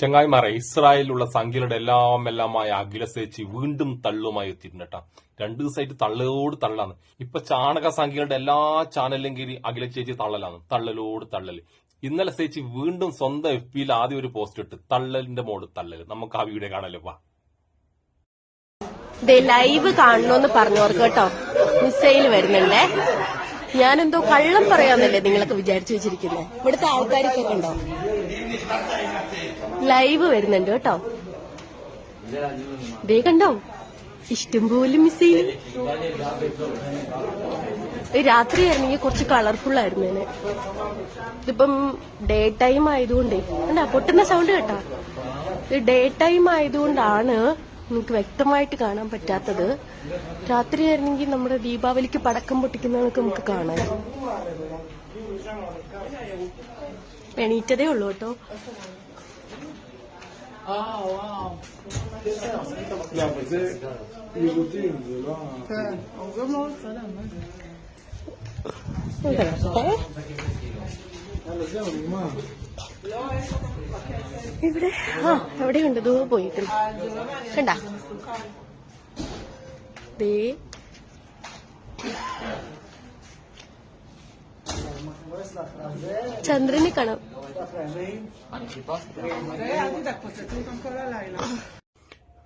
ചങ്ങായിമാരെ ഇസ്രായേലിലുള്ള സംഖ്യയുടെ എല്ലാം എല്ലാമായ അഖിലസേച്ചി വീണ്ടും തള്ളുമായി എത്തിയിട്ടുണ്ടാ രണ്ടു ദിവസമായിട്ട് തള്ളലോട് തള്ളാണ് ഇപ്പൊ ചാണക സംഖ്യകളുടെ എല്ലാ ചാനലിലും കയറി അഖില ചേച്ചി തള്ളലാണ്. തള്ളലോട് തള്ളൽ. ഇന്നലെ സേച്ചി വീണ്ടും സ്വന്തം എഫ് പിയിൽ ആദ്യം ഒരു പോസ്റ്റ് ഇട്ട് തള്ളലിന്റെ മോഡ് തള്ളൽ. നമുക്ക് ആ വീഡിയോ കാണല്ലോ വാ. ലൈവ് കാണണോന്ന് പറഞ്ഞവർക്ക് കേട്ടോ മിസൈൽ വരുന്നുണ്ടേ. ഞാനെന്തോ കള്ളം പറയാന്നല്ലേ നിങ്ങളൊക്കെ വിചാരിച്ചു വെച്ചിരിക്കുന്നത് ഇവിടുത്തെ ആൾക്കാരൊക്കെ ഉണ്ടോ ലൈവ് വരുന്നുണ്ട് കേട്ടോ. ദേ കണ്ടോ? ഇഷ്ടം ഇഷ്ടംപോലെ രാത്രി ആയിരുന്നെങ്കിൽ കുറച്ച് കളർഫുൾ ആയിരുന്നു ഇതിപ്പം ഡേ ടൈം ആയതുകൊണ്ടേ. എന്താ പൊട്ടുന്ന സൗണ്ട് കേട്ടാ. ഡേ ടൈം ആയതുകൊണ്ടാണ് നമുക്ക് വ്യക്തമായിട്ട് കാണാൻ പറ്റാത്തത്. രാത്രി ആയിരുന്നെങ്കിൽ നമ്മുടെ ദീപാവലിക്ക് പടക്കം പൊട്ടിക്കുന്നതൊക്കെ നമുക്ക് കാണാം. എണീറ്റതേ ഉള്ളൂ കേട്ടോ. Ja, men det är ju godingo, va? Eller så är det man. ഇവിടെ ആ അവിടെ ഉണ്ട് ദൂ പോയിട്ടുണ്ട് കണ്ട ദേ ചന്ദ്രനെ കാണാം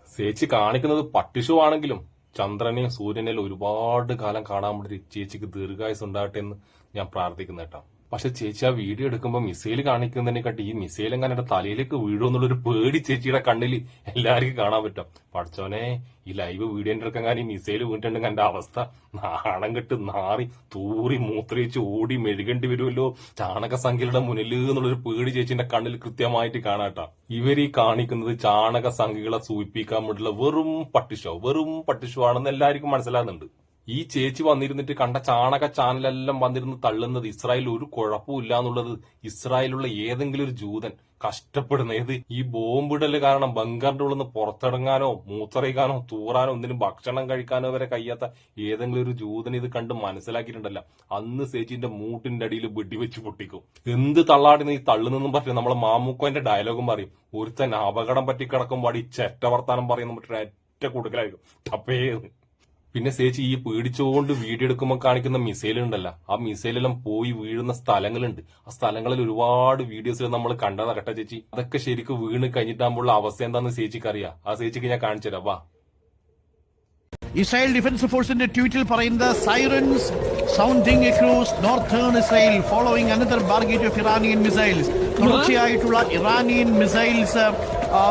ചേച്ചി കാണിക്കുന്നത് പട്ടിഷു ആണെങ്കിലും ചന്ദ്രനെയും സൂര്യനെയും ഒരുപാട് കാലം കാണാൻ വേണ്ടി ചേച്ചിക്ക് ദീർഘായുസ് ഉണ്ടാകട്ടെ എന്ന് ഞാൻ പ്രാർത്ഥിക്കുന്നു കേട്ടോ. പക്ഷെ ചേച്ചി ആ വീഡിയോ എടുക്കുമ്പോൾ മിസൈൽ കാണിക്കുന്നതിനെക്കാട്ടി ഈ മിസൈൽ എങ്ങനെ എന്റെ തലയിലേക്ക് വീഴുമെന്നുള്ളൊരു പേടി ചേച്ചിയുടെ കണ്ണിൽ എല്ലാവർക്കും കാണാൻ പറ്റും. പഠിച്ചോനെ ഈ ലൈവ് വീഡിയോ എടുക്കാൻ ഈ മിസൈൽ വീണിട്ടുണ്ടെങ്കിൽ എന്റെ അവസ്ഥ നാണം കെട്ട് നാറി തൂറി മൂത്രയിച്ച് ഓടി മെഴുകേണ്ടി വരുമല്ലോ ചാണക സംഖ്യയുടെ മുന്നിൽ എന്നുള്ളൊരു പേടി ചേച്ചിന്റെ കണ്ണിൽ കൃത്യമായിട്ട് കാണാട്ടാ ഇവർ ഈ കാണിക്കുന്നത് ചാണക സംഖ്യകളെ സൂചിപ്പിക്കാൻ വേണ്ടിയുള്ള വെറും പട്ടിഷോ വെറും പട്ടിഷോ ആണെന്ന് എല്ലാവർക്കും മനസ്സിലാകുന്നുണ്ട്. ഈ ചേച്ചി വന്നിരുന്നിട്ട് കണ്ട ചാണക ചാനലെല്ലാം വന്നിരുന്ന് തള്ളുന്നത് ഇസ്രായേൽ ഒരു കുഴപ്പമില്ല എന്നുള്ളത് ഇസ്രായേലുള്ള ഏതെങ്കിലും ഒരു ജൂതൻ കഷ്ടപ്പെടുന്ന ഏത് ഈ ബോംബിടൽ കാരണം ബംഗറിന്റെ ഉള്ളിൽ നിന്ന് പുറത്തിറങ്ങാനോ മൂത്രയിക്കാനോ തൂറാനോ ഒന്നിനും ഭക്ഷണം കഴിക്കാനോ വരെ കഴിയാത്ത ഏതെങ്കിലും ഒരു ജൂതൻ ഇത് കണ്ട് മനസ്സിലാക്കിയിട്ടുണ്ടല്ല. അന്ന് സേജിന്റെ മൂട്ടിന്റെ അടിയിൽ വെടിവെച്ച് പൊട്ടിക്കും. എന്ത് തള്ളാടി നീ തള്ളുന്നെന്നും പറഞ്ഞു നമ്മളെ മാമൂക്കോന്റെ ഡയലോഗും പറയും. ഒരുത്തൻ അപകടം പറ്റി കിടക്കുമ്പോൾ ഈ ചെറ്റ വർത്താനം പറയുന്ന മറ്റൊരു ഒറ്റ കൊടുക്കലായിരിക്കും. ടപ്പേന്ന് പിന്നെ ചേച്ചി ഈ പേടിച്ചുകൊണ്ട് വീഡിയോ എടുക്കുമ്പോൾ കാണിക്കുന്ന മിസൈൽ ഉണ്ടല്ലോ ആ മിസൈലെല്ലാം പോയി വീഴുന്ന സ്ഥലങ്ങളുണ്ട്. ആ സ്ഥലങ്ങളിൽ ഒരുപാട് വീഡിയോസ് നമ്മൾ കണ്ടതാ കേട്ടോ ചേച്ചി. അതൊക്കെ ശരിക്കും വീണ് കഴിഞ്ഞിട്ടാകുമ്പോൾ അവസ്ഥ എന്താണെന്ന് ചേച്ചിക്ക് അറിയാം ആ ചേച്ചിക്ക് ഞാൻ കാണിച്ചു തരാം വാ. ഇസ്രായേൽ ഡിഫൻസ് ഫോഴ്സിന്റെ ട്വീറ്റിൽ പറയുന്നത് sirens sounding across northern Israel following another barrage of Iranian missiles തുടർച്ചയായിട്ടുള്ള ഇറാനിയൻ മിസൈൽസ്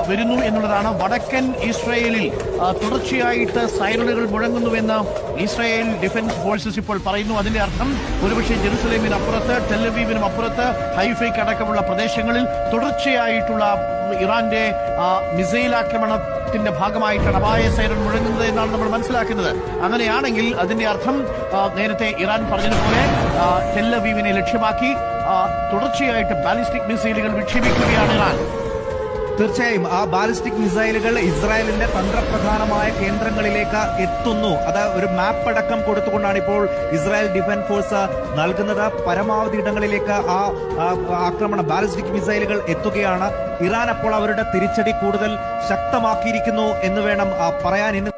വരുന്നു എന്നുള്ളതാണ്. വടക്കൻ ഇസ്രയേലിൽ തുടർച്ചയായിട്ട് സൈറണുകൾ മുഴങ്ങുന്നുവെന്ന് ഇസ്രായേൽ ഡിഫൻസ് ഫോഴ്സസ് ഇപ്പോൾ പറയുന്നു. അതിന്റെ അർത്ഥം ഒരുപക്ഷെ ജെറുസലേമിന് അപ്പുറത്ത് ടെലവീവിനും അപ്പുറത്ത് ഹൈഫൈക്ക് അടക്കമുള്ള പ്രദേശങ്ങളിൽ തുടർച്ചയായിട്ടുള്ള ഇറാന്റെ മിസൈൽ മിസൈൽ ആക്രമണത്തിന്റെ ഭാഗമായിട്ടാണ് അപായ സൈറൻ മുഴങ്ങുന്നത് എന്നാണ് നമ്മൾ മനസ്സിലാക്കുന്നത്. അങ്ങനെയാണെങ്കിൽ അതിന്റെ അർത്ഥം നേരത്തെ ഇറാൻ പറഞ്ഞതുപോലെ ടെല്ലവീവിനെ ലക്ഷ്യമാക്കി തുടർച്ചയായിട്ട് ബാലിസ്റ്റിക് മിസൈലുകൾ വിക്ഷേപിക്കുകയാണ് ഇറാൻ. തീർച്ചയായും ആ ബാലിസ്റ്റിക് മിസൈലുകൾ ഇസ്രായേലിന്റെ തന്ത്രപ്രധാനമായ കേന്ദ്രങ്ങളിലേക്ക് എത്തുന്നു. അത് ഒരു മാപ്പ് അടക്കം കൊടുത്തുകൊണ്ടാണ് ഇപ്പോൾ ഇസ്രായേൽ ഡിഫൻസ് ഫോഴ്സ് നൽകുന്നത്. പരമാവധി ഇടങ്ങളിലേക്ക് ആ ആക്രമണം ബാലിസ്റ്റിക് മിസൈലുകൾ എത്തുകയാണ്. ഇറാൻ അപ്പോൾ അവരുടെ തിരിച്ചടി കൂടുതൽ ശക്തമാക്കിയിരിക്കുന്നു എന്ന് വേണം പറയാൻ ഇന്ന്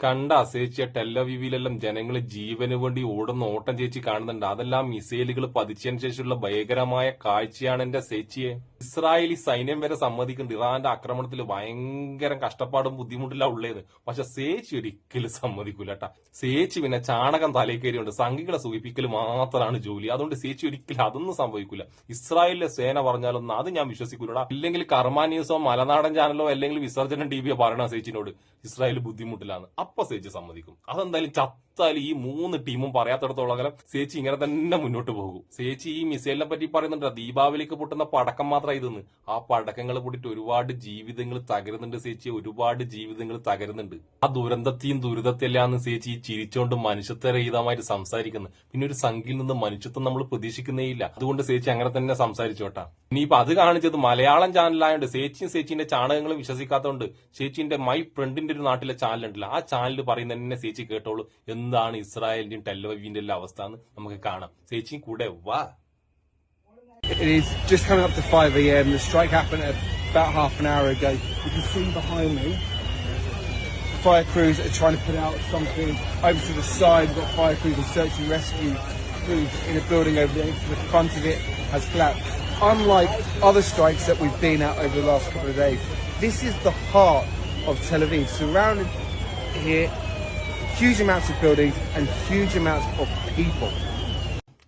കണ്ട അസേച്ചിയ ടെല്ലവീവിലെല്ലാം ജനങ്ങൾ ജീവന് വേണ്ടി ഓടുന്ന ഓട്ടം ചേച്ചി കാണുന്നുണ്ട്. അതെല്ലാം മിസൈലുകൾ പതിച്ചതിന് ശേഷമുള്ള ഭയങ്കരമായ കാഴ്ചയാണ് എന്റെ ചേച്ചിയെ ഇസ്രായേലി സൈന്യം വരെ സമ്മതിക്കുന്നുണ്ട്. ഇറാന്റെ ആക്രമണത്തിൽ ഭയങ്കര കഷ്ടപ്പാടും ബുദ്ധിമുട്ടില്ല ഉള്ളത്. പക്ഷെ സേച്ചി ഒരിക്കലും സമ്മതിക്കൂല കേട്ടാ സേച്ചി പിന്നെ ചാണകം തലേക്കേരിയുണ്ട് സംഘികളെ സൂചിപ്പിക്കൽ മാത്രമാണ് ജോലി. അതുകൊണ്ട് സേച്ചി ഒരിക്കലും അതൊന്നും സംഭവിക്കൂല. ഇസ്രായേലിലെ സേന പറഞ്ഞാലൊന്നും അത് ഞാൻ വിശ്വസിക്കൂലടാ ഇല്ലെങ്കിൽ കർമാ ന്യൂസോ മലനാടൻ ചാനലോ അല്ലെങ്കിൽ വിസർജനം ടി വിയോ പറയണ സേച്ചിനോട് ഇസ്രായേൽ ബുദ്ധിമുട്ടിലാണ് അപ്പൊ സേച്ചി സമ്മതിക്കും. അതെന്തായാലും ചത്താലും ഈ മൂന്ന് ടീമും പറയാത്തടത്തോളം സേച്ചി ഇങ്ങനെ തന്നെ മുന്നോട്ട് പോകും. സേച്ചി ഈ മിസൈലിനെ പറ്റി പറയുന്നുണ്ട്. ദീപാവലിക്ക് പൊട്ടുന്ന പടക്കം മാത്രം ഇതെന്ന് ആ പടക്കങ്ങൾ കൂടിയിട്ട് ഒരുപാട് ജീവിതങ്ങൾ തകരുന്നുണ്ട് സേച്ചി ഒരുപാട് ജീവിതങ്ങൾ തകരുന്നുണ്ട്. ആ ദുരന്തത്തെയും ദുരിതത്തെല്ലാന്ന് സേച്ചി ചിരിച്ചുകൊണ്ട് മനുഷ്യത്വരഹിതമായിട്ട് സംസാരിക്കുന്നു. പിന്നെ ഒരു സംഖ്യയിൽ നിന്ന് മനുഷ്യത്വം നമ്മൾ പ്രതീക്ഷിക്കുന്നേയില്ല അതുകൊണ്ട് സേച്ചി അങ്ങനെ തന്നെ സംസാരിച്ചോട്ടാ ഇനിയിപ്പോ അത് കാണിച്ചത് മലയാളം ചാനലായോണ്ട് സേച്ചിയും സേച്ചിന്റെ ചാണകങ്ങൾ വിശ്വസിക്കാത്തതുകൊണ്ട് ചേച്ചിന്റെ മൈ ഫ്രണ്ടിന്റെ ഒരു നാട്ടിലെ ചാനൽ ഉണ്ടല്ലോ ആ ചാനൽ പറയുന്ന തന്നെ ചേച്ചി കേട്ടോളൂ. എന്താണ് ഇസ്രായേലിന്റെയും ടെല്ലവീവിന്റെ എല്ലാം അവസ്ഥ എന്ന് നമുക്ക് കാണാം. ചേച്ചിയും കൂടെ വാ. It is just coming up to 5 a.m. The strike happened about half an hour ago. You can see behind me, fire crews are trying to put out something over to the side. We've got fire crews and search and rescue crews in a building over there. The front of it has collapsed. Unlike other strikes that we've been at over the last couple of days, this is the heart of Tel Aviv. Surrounded here, huge amounts of buildings and huge amounts of people.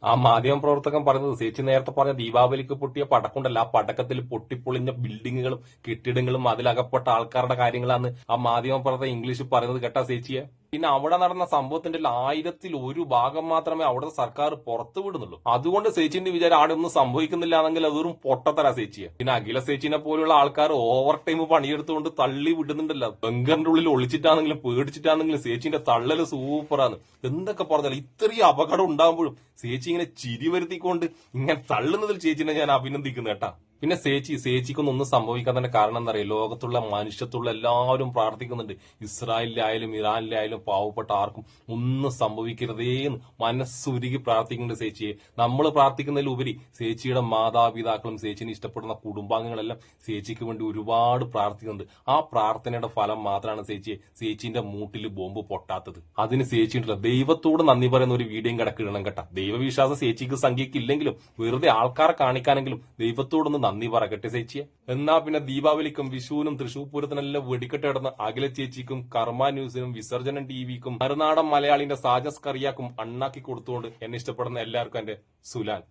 ആ മാധ്യമ പ്രവർത്തകൻ പറഞ്ഞത് ചേച്ചി നേരത്തെ പറഞ്ഞ ദീപാവലിക്ക് പൊട്ടിയ പടക്കമുണ്ടല്ല. ആ പടക്കത്തിൽ പൊട്ടിപ്പൊളിഞ്ഞ ബിൽഡിങ്ങുകളും കെട്ടിടങ്ങളും അതിലകപ്പെട്ട ആൾക്കാരുടെ കാര്യങ്ങളാണ് ആ മാധ്യമ പ്രവർത്തകൻ ഇംഗ്ലീഷിൽ പറയുന്നത് കേട്ടാ ചേച്ചിയെ പിന്നെ അവിടെ നടന്ന സംഭവത്തിന്റെ ആയിരത്തിൽ ഒരു ഭാഗം മാത്രമേ അവിടുത്തെ സർക്കാർ പുറത്തു വിടുന്നുള്ളൂ. അതുകൊണ്ട് സേച്ചിന്റെ വിചാരം ആടെ ഒന്നും സംഭവിക്കുന്നില്ല എന്നെങ്കിൽ അതൊരു പൊട്ടത്തരാ സേച്ചിയ. പിന്നെ അഖില സേച്ചിനെ പോലുള്ള ആൾക്കാർ ഓവർ ടൈം പണിയെടുത്തുകൊണ്ട് തള്ളി വിടുന്നുണ്ടല്ലോ. ബംഗറിന്റെ ഉള്ളിൽ ഒളിച്ചിട്ടാണെങ്കിലും പേടിച്ചിട്ടാണെങ്കിലും സേച്ചിന്റെ തള്ളൽ സൂപ്പറാണ്. എന്തൊക്കെ പറഞ്ഞാലും ഇത്രയും അപകടം ഉണ്ടാകുമ്പോഴും ചേച്ചി ഇങ്ങനെ ചിരി വരുത്തിക്കൊണ്ട് ഇങ്ങനെ തള്ളുന്നതിൽ ചേച്ചിനെ ഞാൻ അഭിനന്ദിക്കുന്നു കേട്ടാ. പിന്നെ സേച്ചി സേച്ചിക്കൊന്നും ഒന്നും സംഭവിക്കാത്തതിന്റെ കാരണം എന്താ പറയുക ലോകത്തുള്ള മനുഷ്യത്തുള്ള എല്ലാവരും പ്രാർത്ഥിക്കുന്നുണ്ട്. ഇസ്രായേലിലായാലും ഇറാനിലായാലും പാവപ്പെട്ട ആർക്കും ഒന്നും സംഭവിക്കരുതേന്ന് മനസ്സുരുകി പ്രാർത്ഥിക്കുന്നുണ്ട് സേച്ചിയെ. നമ്മൾ പ്രാർത്ഥിക്കുന്നതിലുപരി സേച്ചിയുടെ മാതാപിതാക്കളും സേച്ചിനെ ഇഷ്ടപ്പെടുന്ന കുടുംബാംഗങ്ങളെല്ലാം സേച്ചിക്ക് വേണ്ടി ഒരുപാട് പ്രാർത്ഥിക്കുന്നുണ്ട്. ആ പ്രാർത്ഥനയുടെ ഫലം മാത്രമാണ് സേച്ചിയെ സേച്ചിന്റെ മൂട്ടിൽ ബോംബ് പൊട്ടാത്തത്. അതിന് സേച്ചിട്ടില്ല ദൈവത്തോട് നന്ദി പറയുന്ന ഒരു വീഡിയോയും കിടക്കിടണം കേട്ടോ. ദൈവവിശ്വാസം സേച്ചിക്ക് സംഖ്യക്ക് ഇല്ലെങ്കിലും വെറുതെ ആൾക്കാരെ കാണിക്കാനെങ്കിലും ദൈവത്തോടൊന്ന് നന്ദി പറയട്ടെ ചേച്ചിയെ എന്നാ പിന്നെ ദീപാവലിക്കും വിഷുവിനും തൃശൂർ പൂരത്തിനെല്ലാം വെടിക്കെട്ട് കിടന്ന അഖില ചേച്ചിക്കും കർമ്മ ന്യൂസിനും വിസർജനം ടിവിക്കും മറുനാടൻ മലയാളിന്റെ സാജസ് കറിയാക്കും അണ്ണാക്കി കൊടുത്തുകൊണ്ട് എന്നെ ഇഷ്ടപ്പെടുന്ന എല്ലാവർക്കും എന്റെ സുലാൻ.